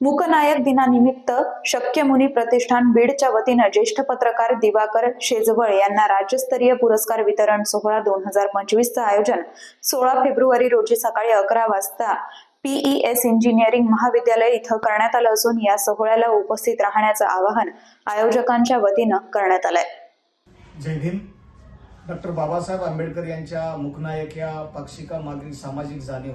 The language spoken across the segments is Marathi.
मूकनायक दिनानिमित्त शक्यमुनी प्रतिष्ठान बीडच्या वतीनं ज्येष्ठ पत्रकार दिवाकर शेजवळ यांना राज्यस्तरीय पुरस्कार वितरण सोहळा दोन हजार पंचवीसचं आयोजन सोळा फेब्रुवारी रोजी सकाळी अकरा वाजता पीईएस इंजिनिअरिंग महाविद्यालय इथं करण्यात आलं असून या सोहळ्याला उपस्थित राहण्याचं आवाहन आयोजकांच्या वतीनं करण्यात आलंय. जय भीम. डॉक्टर बाबासाहेब आंबेडकर यांच्या मुखनायक या पाक्षिका मागील सामाजिक जाणीव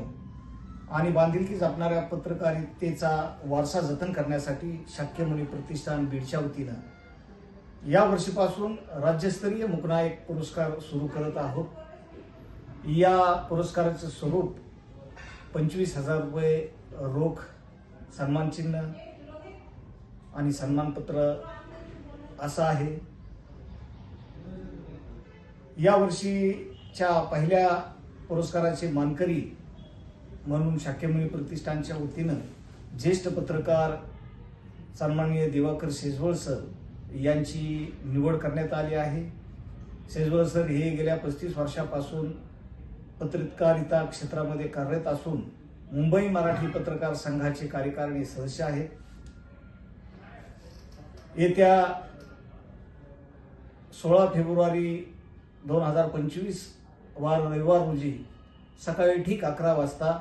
आणि बांधिलकी जपणाऱ्या पत्रकारितेचा वारसा जतन करण्यासाठी शाक्यमुनी प्रतिष्ठान बीडच्या वतीनं या वर्षीपासून राज्यस्तरीय मुखनायक पुरस्कार सुरू करत आहोत. या पुरस्काराचे स्वरूप पंचवीस हजार रुपये रोख सन्मानचिन्ह आणि सन्मानपत्र असं आहे. या वर्षीच्या पहिल्या पुरस्काराचे मानकरी म्हणून शाक्यमुनी प्रतिष्ठानच्या वतीनं ज्येष्ठ पत्रकार सन्माननीय दिवाकर शेजवळ सर यांची निवड करण्यात आली आहे. शेजवळ सर हे गेल्या पस्तीस वर्षापासून पत्रकारिता क्षेत्रामध्ये कार्यरत असून मुंबई मराठी पत्रकार संघाचे कार्यकारिणी सदस्य आहेत. येत्या सोळा फेब्रुवारी दोन हजार पंचवीस वार रविवार रोजी सकाळी ठीक अकरा वाजता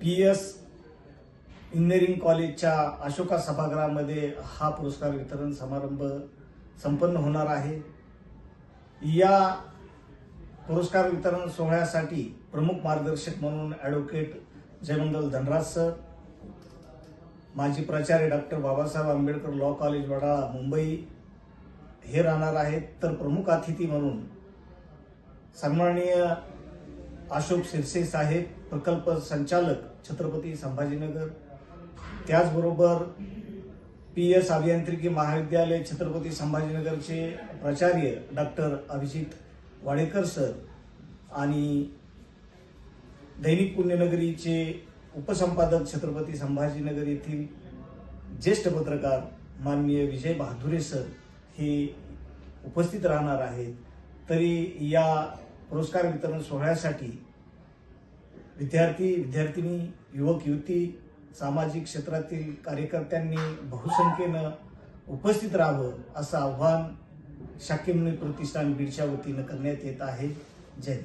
पी एस इंजिनिअरिंग कॉलेजच्या अशोका सभागृहामध्ये हा पुरस्कार वितरण समारंभ संपन्न होणार आहे. या पुरस्कार वितरण सोहळ्यासाठी प्रमुख मार्गदर्शक म्हणून ॲडव्होकेट जयमंगल धनराज सर माजी प्राचार्य doctor Babasaheb Ambedkar law college Wadala Mumbai हे राहणार आहेत. तर प्रमुख अतिथी म्हणून सन्माननीय अशोक शिरसे साहेब प्रकल्प संचालक छत्रपती संभाजीनगर. त्याचबरोबर पी एस अभियांत्रिकी महाविद्यालय छत्रपती संभाजीनगरचे प्राचार्य डॉक्टर अभिजित वाडेकर सर आणि दैनिक पुण्यनगरीचे उपसंपादक छत्रपती संभाजीनगर येथील ज्येष्ठ पत्रकार माननीय विजय बहादुरे सर हे उपस्थित राहणार आहेत. तरी या पुरस्कार वितरण सोहळ्यासाठी विद्यार्थी विद्यार्थिनी युवक युवती सामाजिक क्षेत्रातील कार्यकर्त्यांनी बहुसंख्येनं उपस्थित राहावं असं आव्हान शाक्यमुनी प्रतिष्ठान बीडच्या वतीनं करण्यात येत आहे. जय